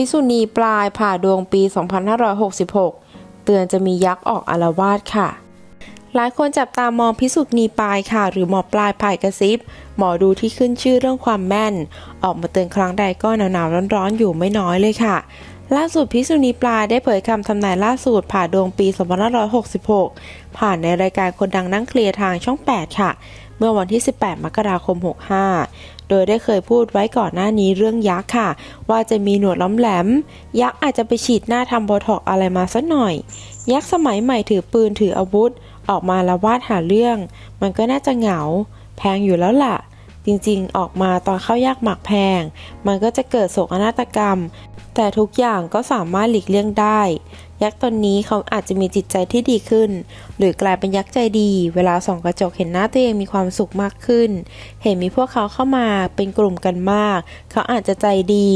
พิษุณีปลายผ่าดวงปี 2566 เตือนจะมียักษ์ออกอารวาสค่ะ หลายคนจับตามองพิสุณีปลายค่ะ หรือหมอปลายภายกระซิบ หมอดูที่ขึ้นชื่อเรื่องความแม่น ออกมาเตือนครั้งใดก็หนาวๆร้อนๆอยู่ไม่น้อยเลยค่ะล่าสุดพิสุณีปลายได้เผยคำทำนายล่าสุดผ่าดวงปี 2566 ผ่านในรายการคนดังนั่งเคลียร์ทางช่อง 8 ค่ะ เมื่อวันที่ 18 มกราคม 65 โดยได้เคยพูดไว้ก่อนหน้านี้เรื่องยักษ์ค่ะ ว่าจะมีหนวดล้อมแหลม ยักษ์อาจจะไปฉีดหน้าทำโบท็อกอะไรมาสักหน่อย ยักษ์สมัยใหม่ถือปืนถืออาวุธ ออกมาละวาดหาเรื่อง มันก็น่าจะเหงา แพงอยู่แล้วล่ะ จริงๆ ออกมาตอนเข้ายากหมักแพง มันก็จะเกิดโศกนาฏกรรม แต่ทุกอย่างก็สามารถหลีกเลี่ยงได้ ยักษ์ตนนี้เขาอาจจะมีจิตใจที่ดีขึ้น หรือกลายเป็นยักษ์ใจดี เวลาส่องกระจกเห็นหน้าตัวเองมีความสุขมากขึ้น เห็นมีพวกเขาเข้ามาเป็นกลุ่มกันมาก เขาอาจจะใจดี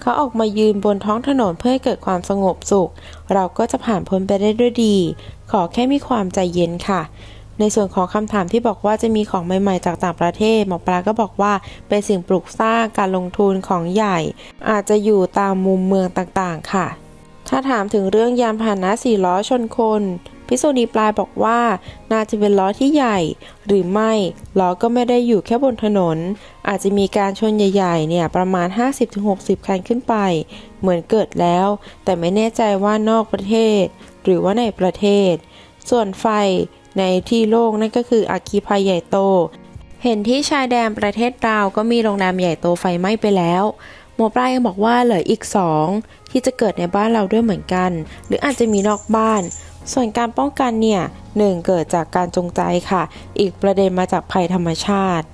เขาออกมายืนบนท้องถนนเพื่อให้เกิดความสงบสุข เราก็จะผ่านพ้นไปได้ด้วยดี ขอแค่มีความใจเย็นค่ะ ในส่วนของคำถามที่บอกว่าจะมีของใหม่ๆ จากต่างประเทศหมอปลาก็บอกว่าเป็นสิ่งปลูกสร้างการลงทุนของใหญ่ อาจจะอยู่ตามมุมเมืองต่างๆ ค่ะ ถ้าถามถึงเรื่องยานพาหนะสี่ล้อชนคนพิโซนีปลายบอกว่าน่าจะเป็นล้อที่ใหญ่ หรือไม่ล้อก็ไม่ได้อยู่แค่บนถนน อาจจะมีการชนใหญ่ๆเนี่ยประมาณ 50-60 คันขึ้นไป เหมือนเกิดแล้ว แต่ไม่แน่ใจว่านอกประเทศ หรือว่าในประเทศ ส่วนไฟ ในที่โล่งนั่นก็คืออาคีภัยใหญ่โต เห็นที่ชายแดนประเทศลาวก็มีโรงแรมใหญ่โตไฟไหม้ไปแล้วหมอปลายังบอกว่าเหลืออีกสองที่จะเกิดในบ้านเราด้วยเหมือนกัน หรืออาจจะมีนอกบ้าน ส่วนการป้องกันเนี่ยหนึ่งเกิดจากการจงใจค่ะ อีกประเด็นมาจากภัยธรรมชาติ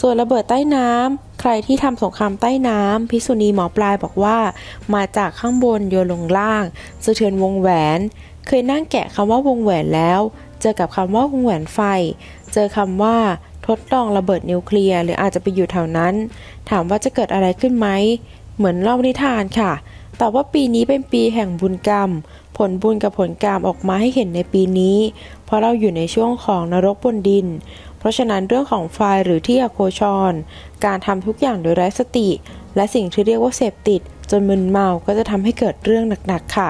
ส่วนระเบิดใต้น้ำใครที่ทำสงครามใต้น้ำพิษุณีหมอปลายบอกว่า มาจากข้างบนโยนลงล่างสะเทือนวงแหวน เคยนั่งแกะคำว่าวงแหวนแล้ว เจอกับคำว่าวงแหวนไฟ เจอคำว่าทดลองระเบิดนิวเคลียร์หรืออาจจะไปอยู่แถวนั้น ถามว่าจะเกิดอะไรขึ้นไหม เหมือนเล่านิทานค่ะแต่ว่าปีนี้เป็นปีแห่งบุญกรรม ผลบุญกับผลกรรมออกมาให้เห็นในปีนี้ เพราะเราอยู่ในช่วงของนรกบนดิน เพราะฉะนั้นเรื่องของไฟหรือที่อโคชรการทำทุกอย่างโดยไร้สติ และสิ่งที่เรียกว่าเสพติด จนมึนเมาก็จะทำให้เกิดเรื่องหนักๆค่ะ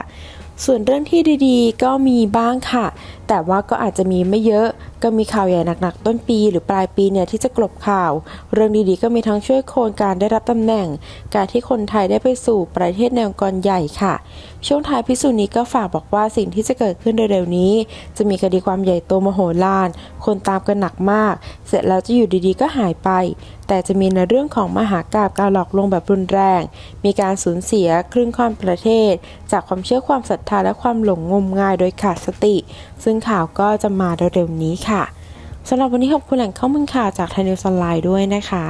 ส่วนเรื่องที่ดีๆ ก็มีบ้างค่ะ แต่ว่าก็อาจจะมีไม่เยอะ ก็มีข่าวใหญ่หนักๆ ต้นปีหรือปลายปีเนี่ยที่จะกลบข่าว เรื่องดีๆก็มีทั้งช่วยโคนการได้รับตำแหน่ง การที่คนไทยได้ไปสู่ประเทศแนวกรใหญ่ค่ะ ช่วงท้ายพิสูจน์นี้ก็ฝากบอกว่าสิ่งที่จะเกิดขึ้นเร็วๆนี้ จะมีคดีความใหญ่โตมโหฬารคนตามกันหนักมาก เสร็จแล้วจะอยู่ดีๆก็หายไป แต่จะมีในเรื่องของมหากาบการหลอกลวงแบบรุนแรง มีการสูญเสียครึ่งค่อนประเทศ จากความเชื่อความศรัทธาและความหลงงมงายโดยขาดสติ ซึ่งข่าวก็จะมาเร็วๆนี้ค่ะสำหรับวันนี้ขอบคุณแหล่งข้อมูลข่าวจากไทยนิวส์ออนไลน์ด้วยนะคะ